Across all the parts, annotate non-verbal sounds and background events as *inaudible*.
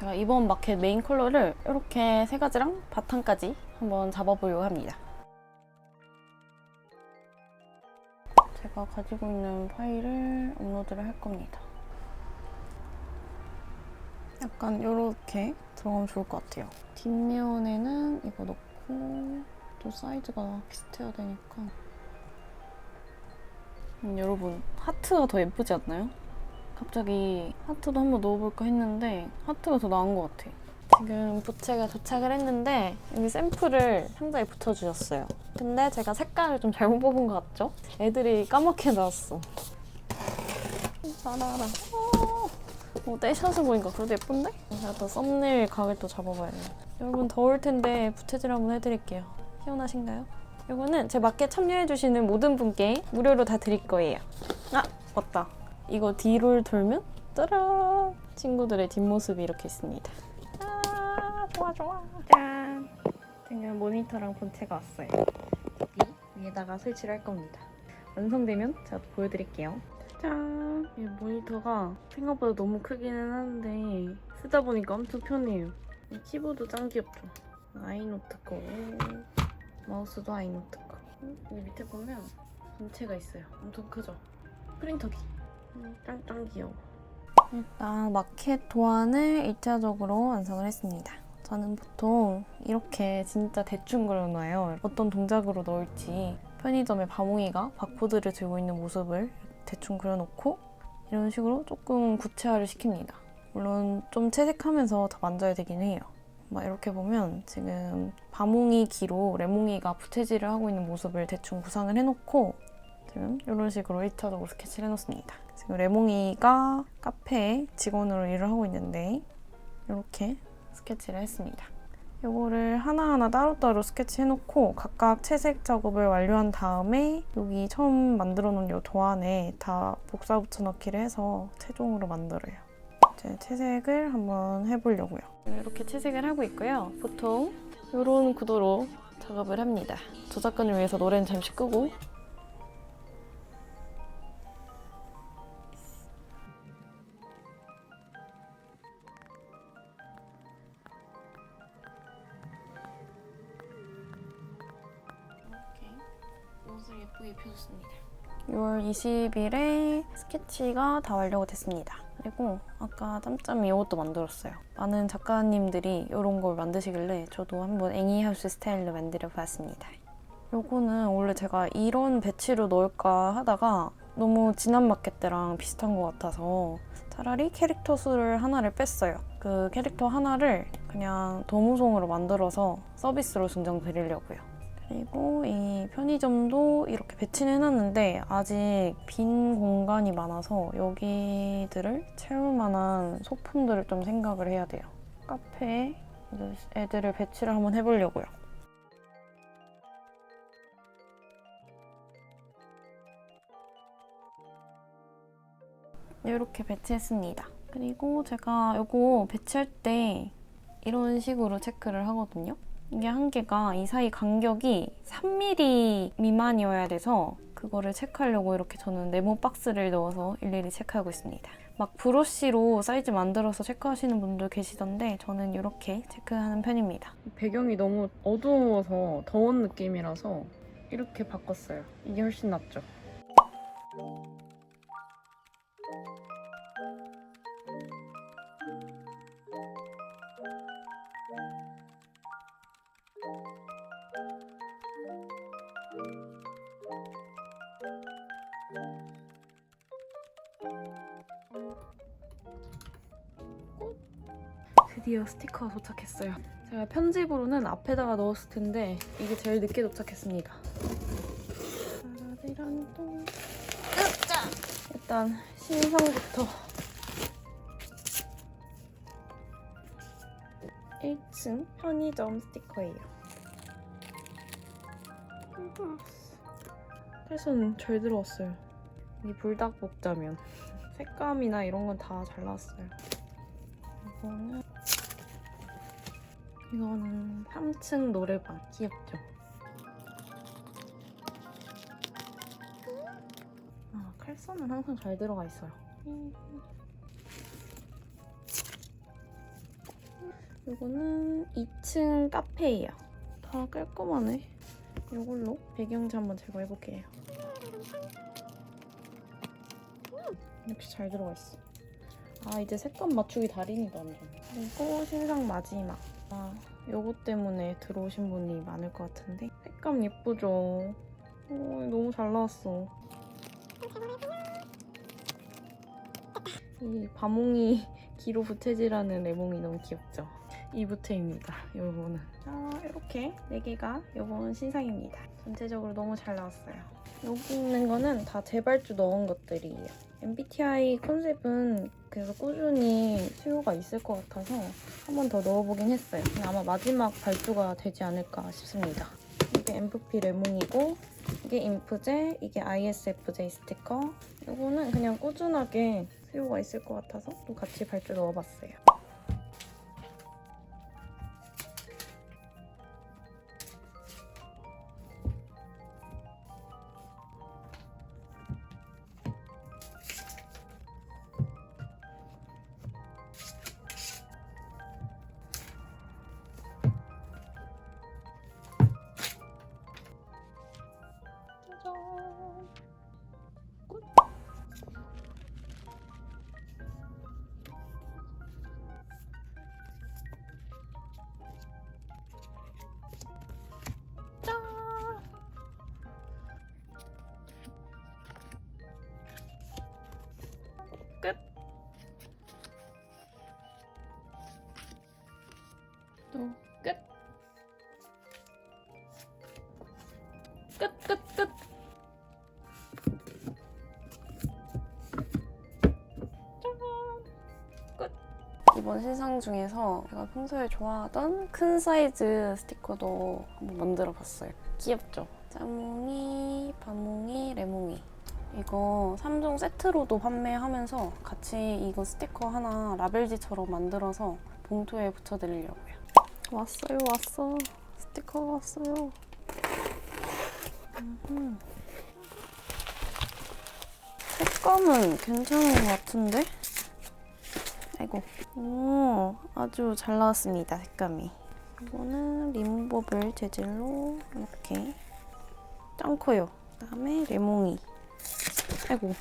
제가 이번 마켓 메인 컬러를 이렇게 세 가지랑 바탕까지 한번 잡아보려고 합니다. 제가 가지고 있는 파일을 업로드를 할 겁니다. 약간 이렇게 들어가면 좋을 것 같아요. 뒷면에는 이거 넣고 또 사이즈가 비슷해야 되니까 음, 여러분 하트가 더 예쁘지 않나요? 갑자기 하트도 한번 넣어볼까 했는데 하트가 더 나은 것 같아. 지금 부채가 도착을 했는데 여기 샘플을 상자에 붙여주셨어요. 근데 제가 색깔을 좀 잘못 뽑은 것 같죠? 애들이 까맣게 나왔어. 따라라. 어, 떼샷을 보니까 그래도 예쁜데? 제가 또 썸네일 각을 또 잡아봐야 돼요. 여러분 더울 텐데 부채질 한번 해드릴게요. 시원하신가요? 이거는 제 마켓 참여해주시는 모든 분께 무료로 다 드릴 거예요. 아 맞다. 이거 뒤를 돌면 짜란 친구들의 뒷모습이 이렇게 있습니다. 아 좋아 좋아. 짠. 지금 모니터랑 본체가 왔어요. 이 위에다가 설치를 할 겁니다. 완성되면 제가 또 보여드릴게요. 짠. 이 모니터가 생각보다 너무 크기는 한데 쓰다 보니까 엄청 편해요. 이 키보드 짱 귀엽죠? 아이노트 거고 마우스도 아이노트 거. 여기 밑에 보면 본체가 있어요. 엄청 크죠? 프린터기. 음, 짱짱 귀여워. 일단 마켓 도안을 1차적으로 완성을 했습니다. 저는 보통 이렇게 진짜 대충 그려놔요. 어떤 동작으로 넣을지 편의점에 바몽이가 바코드를 들고 있는 모습을 대충 그려놓고 이런 식으로 조금 구체화를 시킵니다. 물론 좀 채색하면서 더 만져야 되긴 해요. 막 이렇게 보면 지금 바몽이 기로 레몽이가 부채질을 하고 있는 모습을 대충 구상을 해놓고 지금 이런 식으로 1차적으로 스케치를 해놓습니다. 지금 레몽이가 카페에 직원으로 일을 하고 있는데 이렇게 스케치를 했습니다. 이거를 하나하나 따로따로 스케치 해놓고 각각 채색 작업을 완료한 다음에 여기 처음 만들어 놓은 이 도안에 다 복사 붙여넣기를 해서 최종으로 만들어요. 이제 채색을 한번 해보려고요. 이렇게 채색을 하고 있고요. 보통 이런 구도로 작업을 합니다. 저작권을 위해서 노래는 잠시 끄고 20일에 스케치가 다 완료가 됐습니다. 그리고 아까 짬짬이 이것도 만들었어요. 많은 작가님들이 이런 걸 만드시길래 저도 한번 애니하우스 스타일로 만들어 봤습니다. 요거는 원래 제가 이런 배치로 넣을까 하다가 너무 지난 마켓 때랑 비슷한 것 같아서 차라리 캐릭터 수를 하나를 뺐어요. 그 캐릭터 하나를 그냥 도무송으로 만들어서 서비스로 증정 드리려고요. 그리고 이 편의점도 이렇게 배치는 해놨는데 아직 빈 공간이 많아서 여기들을 채울 만한 소품들을 좀 생각을 해야 돼요. 카페에 애들을 배치를 한번 해보려고요. 이렇게 배치했습니다. 그리고 제가 이거 배치할 때 이런 식으로 체크를 하거든요. 이게 한 개가 이 사이 간격이 3mm 미만이어야 돼서 그거를 체크하려고 이렇게 저는 네모 박스를 넣어서 일일이 체크하고 있습니다. 막 브러쉬로 사이즈 만들어서 체크하시는 분들 계시던데 저는 이렇게 체크하는 편입니다. 배경이 너무 어두워서 더운 느낌이라서 이렇게 바꿨어요. 이게 훨씬 낫죠. 드디어 스티커가 도착했어요. 제가 편집으로는 앞에다가 넣었을 텐데 이게 제일 늦게 도착했습니다. 일단 신상부터 1층 편의점 스티커예요. 그래서는 잘 들어왔어요. 이 불닭 볶자면 *laughs* 색감이나 이런 건 다 잘 나왔어요. 이거는 이거는 3층 노래방 귀엽죠? 아 칼선은 항상 잘 들어가 있어요. 이거는 2층 카페예요. 다 깔끔하네. 이걸로 배경지 한번 제거해볼게요. 역시 잘 들어가 있어. 아 이제 색감 맞추기 달인이다 완전. 그리고 신상 마지막. 아 요거 때문에 들어오신 분이 많을 것 같은데 색감 예쁘죠? 어, 너무 잘 나왔어. 이 바몽이 *laughs* 기로 부채질하는 레몽이 너무 귀엽죠? 이 부채입니다. 요거는. 자, 이렇게 4개가 요번 신상입니다. 전체적으로 너무 잘 나왔어요. 여기 있는 거는 다 재발주 넣은 것들이에요. MBTI 컨셉은 그래서 꾸준히 수요가 있을 것 같아서 한 번 더 넣어보긴 했어요. 아마 마지막 발주가 되지 않을까 싶습니다. 이게 MFP 레몬이고 이게 인프제, 이게 ISFJ 스티커. 이거는 그냥 꾸준하게 수요가 있을 것 같아서 또 같이 발주 넣어봤어요. 이번 신상 중에서 제가 평소에 좋아하던 큰 사이즈 스티커도 한번 만들어 봤어요. 귀엽죠? 짜몽이, 바몽이, 레몽이. 이거 3종 세트로도 판매하면서 같이 이거 스티커 하나 라벨지처럼 만들어서 봉투에 붙여드리려고요. 왔어요, 왔어. 스티커가 왔어요. 음흠. 색감은 괜찮은 것 같은데? 아이고. 오, 아주 잘 나왔습니다, 색감이. 이거는 림버블 재질로 이렇게 짱 커요. 그다음에 레몽이. 아이고.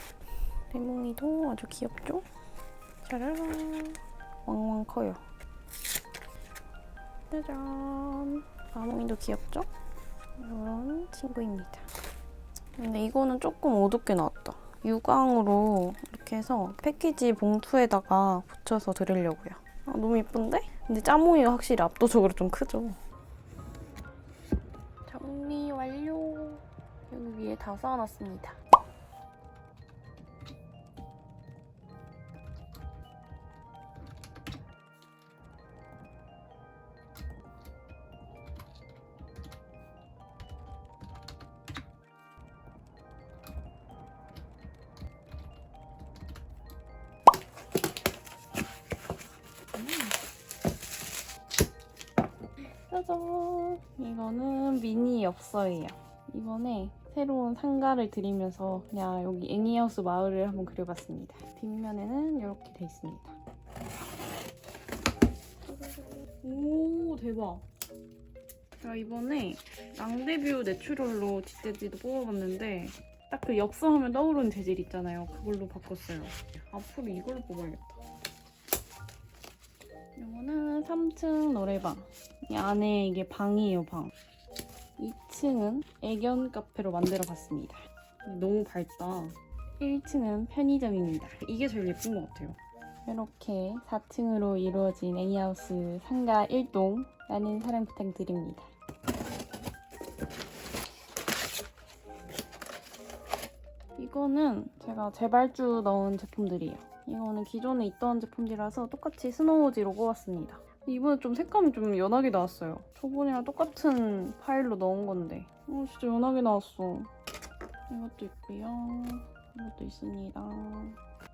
레몽이도 아주 귀엽죠? 짜라란. 왕왕 커요. 짜잔. 바몽이도 귀엽죠? 이런 친구입니다. 근데 이거는 조금 어둡게 나왔다. 유광으로 이렇게 해서 패키지 봉투에다가 붙여서 드리려고요. 아, 너무 예쁜데? 근데 짜몽이가 확실히 압도적으로 좀 크죠. 정리 완료. 여기 위에 다 쌓아놨습니다. 짜잔! 이거는 미니 엽서예요. 이번에 새로운 상가를 드리면서 그냥 여기 애니하우스 마을을 한번 그려봤습니다. 뒷면에는 이렇게 돼 있습니다. 오 대박! 제가 이번에 랑데뷰 내추럴로 뒷재질도 뽑아봤는데 딱 그 엽서하면 떠오르는 재질 있잖아요. 그걸로 바꿨어요. 앞으로 이걸로 뽑아야겠다. 이거는 3층 노래방. 이 안에 이게 방이에요, 방. 2층은 애견 카페로 만들어 봤습니다. 너무 밝다. 1층은 편의점입니다. 이게 제일 예쁜 것 같아요. 이렇게 4층으로 이루어진 애니하우스 상가 1동 많은 사랑 부탁드립니다. 이거는 제가 재발주 넣은 제품들이에요. 이거는 기존에 있던 제품들이라서 똑같이 스노우지로 뽑았습니다. 이번에 좀 색감이 좀 연하게 나왔어요. 저번이랑 똑같은 파일로 넣은 건데. 어, 진짜 연하게 나왔어. 이것도 있고요. 이것도 있습니다.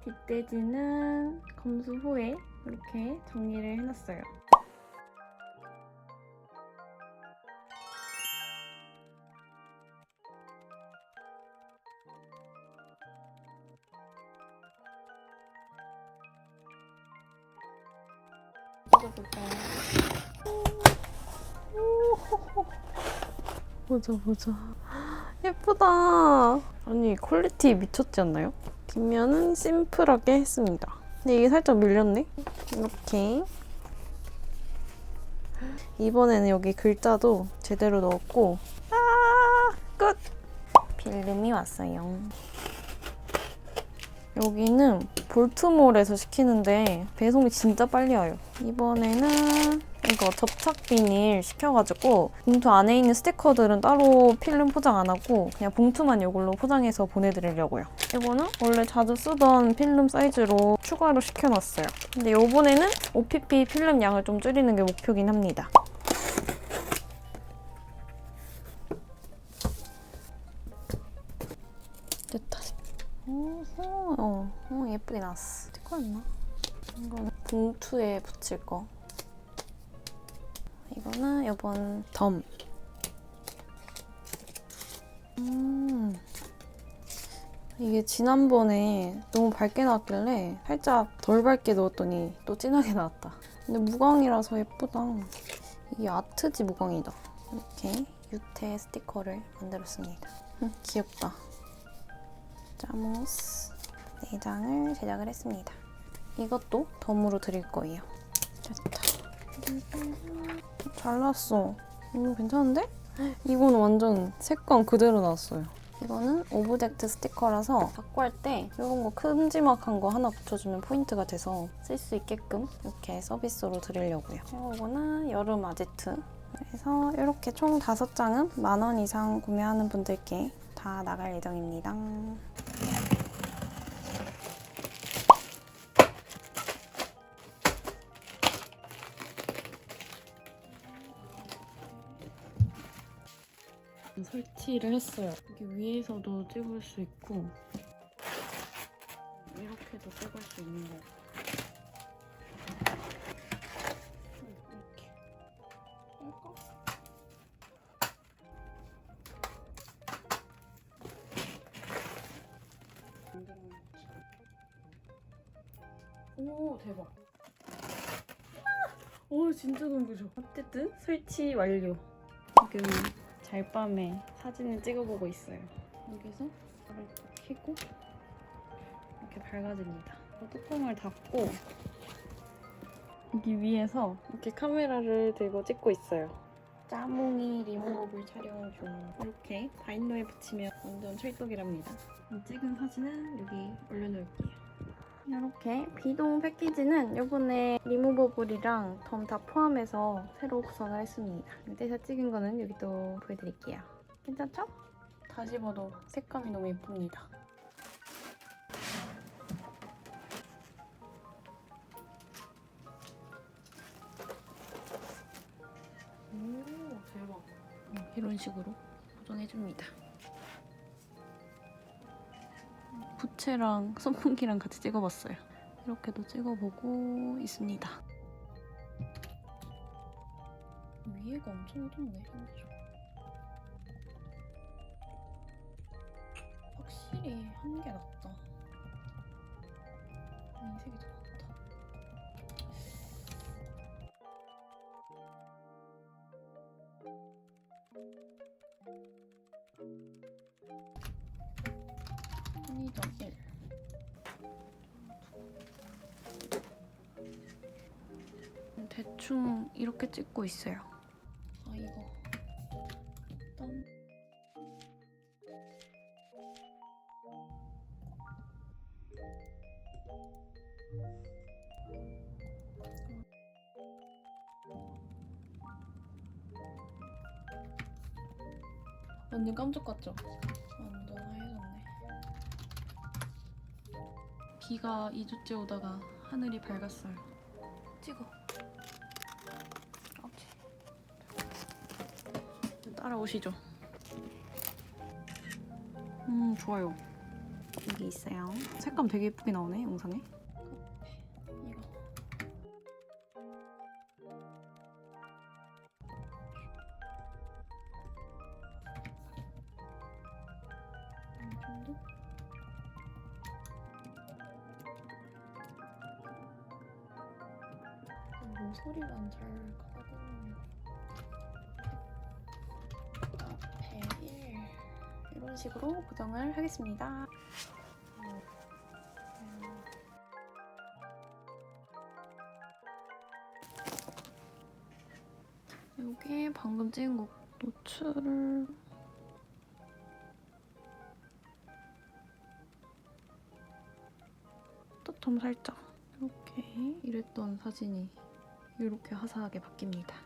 뒷돼지는 검수 후에 이렇게 정리를 해놨어요. 보자 보자. 예쁘다. 아니 퀄리티 미쳤지 않나요? 뒷면은 심플하게 했습니다. 근데 이게 살짝 밀렸네. 이렇게. 이번에는 여기 글자도 제대로 넣었고 아 끝! 필름이 왔어요. 여기는 볼트몰에서 시키는데 배송이 진짜 빨리 와요. 이번에는 이거 접착 비닐 시켜가지고 봉투 안에 있는 스티커들은 따로 필름 포장 안 하고 그냥 봉투만 이걸로 포장해서 보내드리려고요. 이거는 원래 자주 쓰던 필름 사이즈로 추가로 시켜놨어요. 근데 이번에는 OPP 필름 양을 좀 줄이는 게 목표긴 합니다. 어허, 어, 어, 예쁘게 나왔어. 스티커였나? 이건 봉투에 붙일 거. 이거는 이번 덤. 음. 이게 지난번에 너무 밝게 나왔길래 살짝 덜 밝게 넣었더니 또 진하게 나왔다. 근데 무광이라서 예쁘다. 이게 아트지 무광이다. 이렇게 유태 스티커를 만들었습니다. 음, 귀엽다. 짜모스 4장을 제작을 했습니다. 이것도 덤으로 드릴 거예요. 됐다. 잘 나왔어. 이거 괜찮은데? 이건 완전 색감 그대로 나왔어요. 이거는 오브젝트 스티커라서 할때 이런 거 큼지막한 거 하나 붙여주면 포인트가 돼서 쓸 수 있게끔 이렇게 서비스로 드리려고요. 그리고 이거는 여름 아지트. 그래서 이렇게 총 5장은 만 원 이상 구매하는 분들께 다 나갈 예정입니다. 설치를 했어요. 여기 위에서도 찍을 수 있고 이렇게도 찍을 수 있는 거. 이렇게. 할까? 오 대박. 오 진짜 눈부셔. 어쨌든 설치 완료. 지금 잘밤에 사진을 찍어보고 있어요. 여기서 불을 켜고 이렇게 밝아집니다. 뚜껑을 닫고 여기 위에서 이렇게 카메라를 들고 찍고 있어요. 짜몽이 리무버블 촬영 중. 이렇게 바인더에 붙이면 완전 찰떡이랍니다. 찍은 사진은 여기 올려놓을게요. 이렇게 비동 패키지는 이번에 리무버블이랑 덤 다 포함해서 새로 구성을 했습니다. 밑에서 찍은 거는 여기 또 보여드릴게요. 괜찮죠? 다시 봐도 색감이 너무 예쁩니다. 오 대박. 이런 식으로 보정해줍니다. 부채랑 *laughs* 선풍기랑 같이 찍어봤어요. 이렇게도 찍어보고 있습니다. 위에가 엄청 어둡네. 확실히 한 게 낫다. 이 색이 더 낫다. 편의점 1 대충 이렇게 찍고 있어요. 아 이거 땀. 완전 깜짝 같죠? 비가 2주째 오다가 하늘이 밝았어요. 찍어. 따라오시죠. 음, 좋아요. 여기 있어요. 색감 되게 예쁘게 나오네, 영상에. 하겠습니다. 여기 방금 찍은 거 노출을 또 좀 살짝 이렇게 이랬던 사진이 이렇게 화사하게 바뀝니다.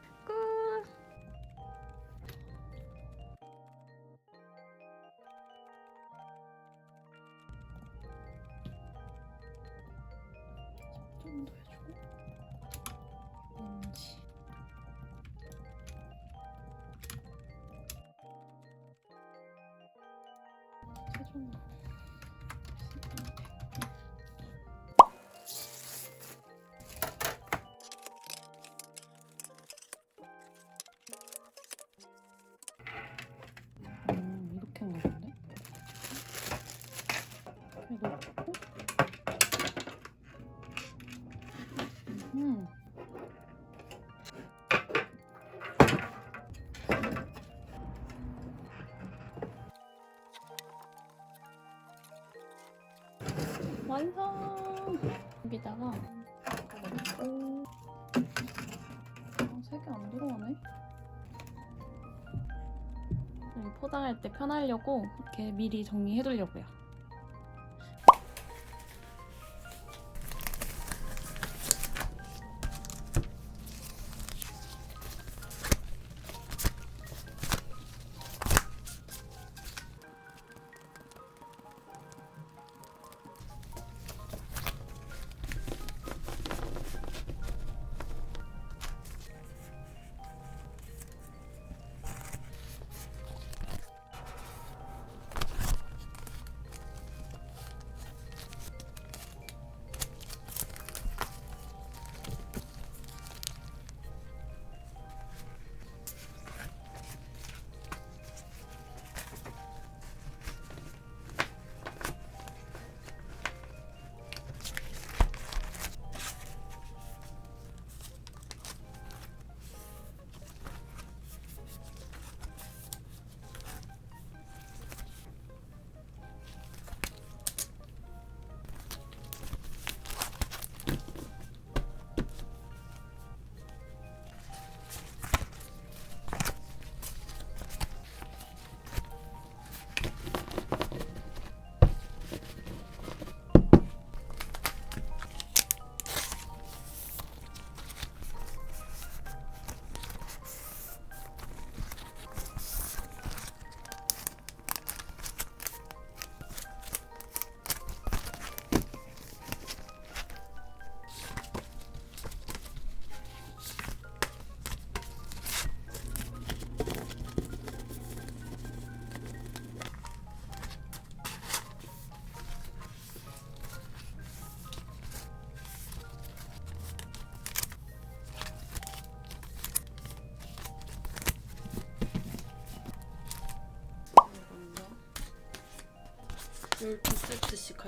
음, 포장할 때 편하려고 이렇게 미리 정리해 두려고요.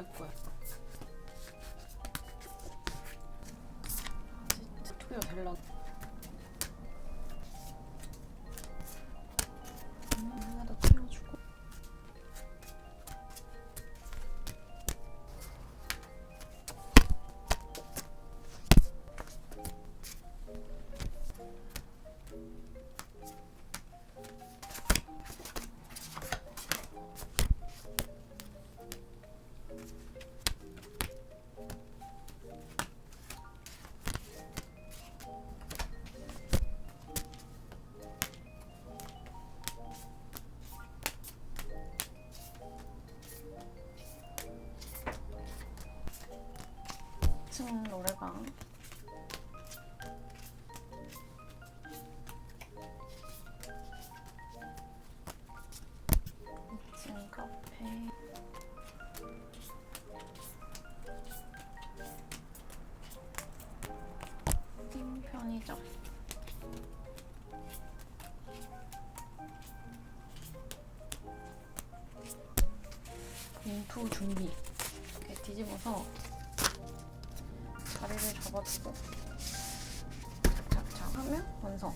12세트씩 할 거야. 투여 달라. 음, 뒤집어서 다리를 잡아주고 하면 완성.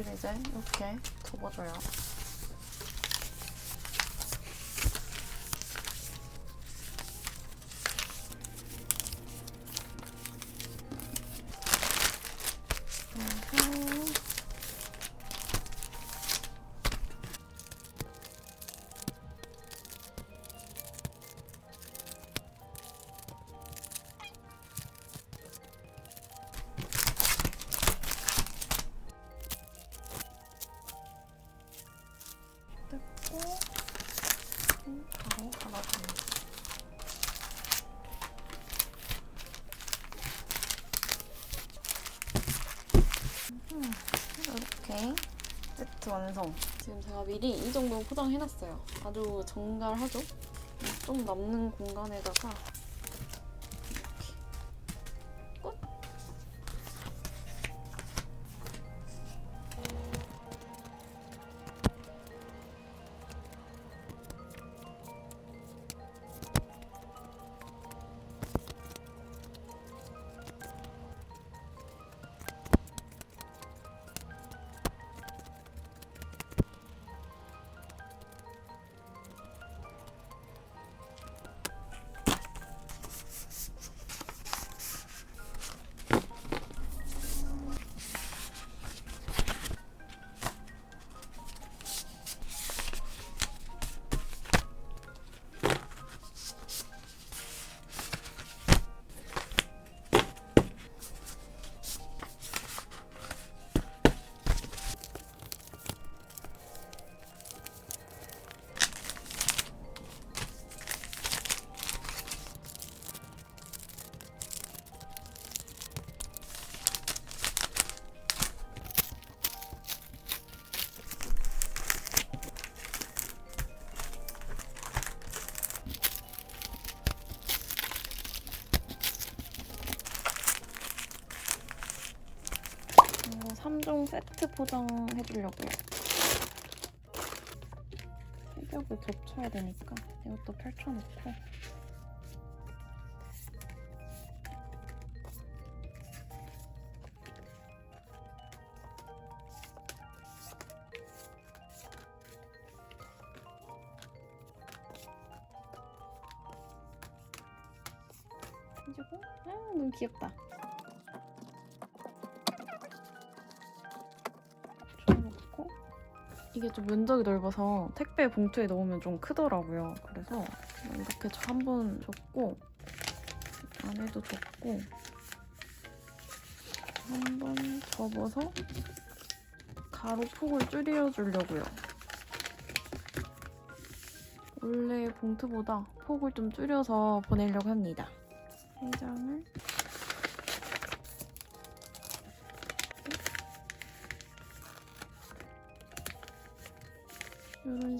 여기를 이제 이렇게 접어줘요. 세트 완성. 지금 제가 미리 이 정도 포장해놨어요. 아주 정갈하죠? 좀 남는 공간에다가 세트 포장해 주려고요. 새벽을 겹쳐야 되니까 이것도 펼쳐놓고 해주고 아 너무 귀엽다. 이게 좀 면적이 넓어서 택배 봉투에 넣으면 좀 크더라고요. 그래서 이렇게 한번 줬고 안에도 줬고 한번 접어서 가로 폭을 줄여 주려고요. 원래 봉투보다 폭을 좀 줄여서 보내려고 합니다. 세 장을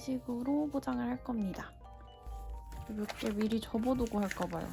식으로 포장을 할 겁니다. 몇 개 미리 접어두고 할까봐요.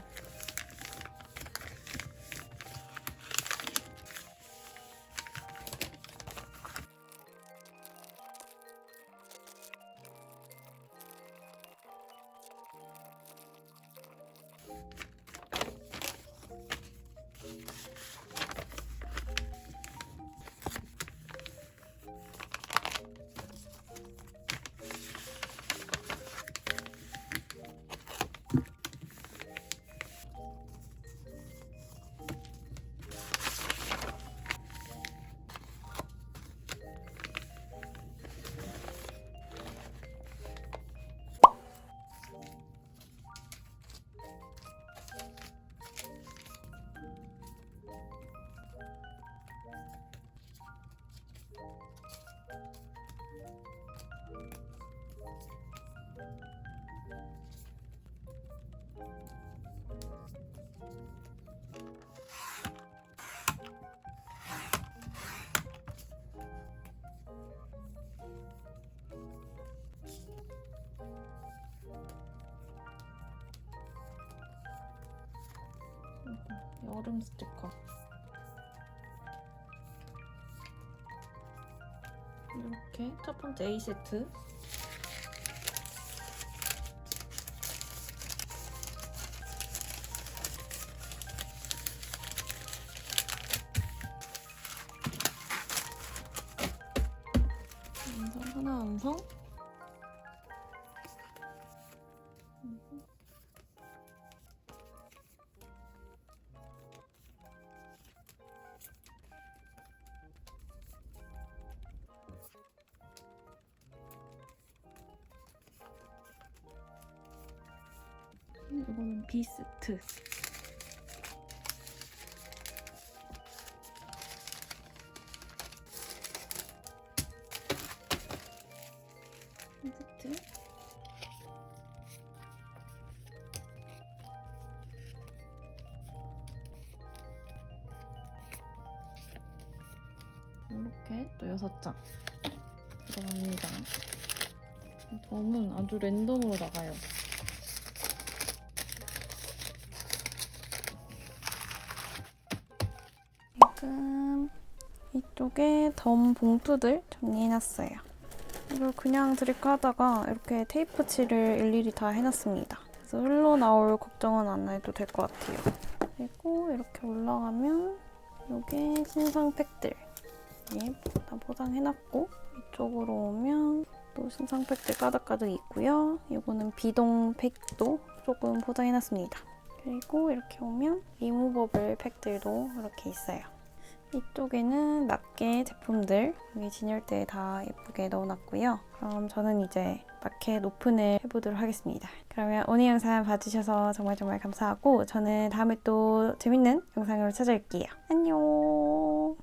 여름 스티커. 이렇게 첫 번째 A세트. 이거는 비스트. 지금 이쪽에 덤 봉투들 정리해놨어요. 이걸 그냥 드릴까 하다가 이렇게 테이프 칠을 일일이 다 해놨습니다. 그래서 흘러나올 걱정은 안 해도 될 것 같아요. 그리고 이렇게 올라가면 이게 신상 팩들 예, 다 포장해놨고 이쪽으로 오면 또 신상 팩들 가득가득 있고요. 이거는 비동 팩도 조금 포장해놨습니다. 그리고 이렇게 오면 리무버블 팩들도 이렇게 있어요. 이쪽에는 낱개 제품들 여기 진열대에 다 예쁘게 넣어놨고요. 그럼 저는 이제 마켓 오픈을 해보도록 하겠습니다. 그러면 오늘 영상 봐주셔서 정말 정말 감사하고 저는 다음에 또 재밌는 영상으로 찾아올게요. 안녕!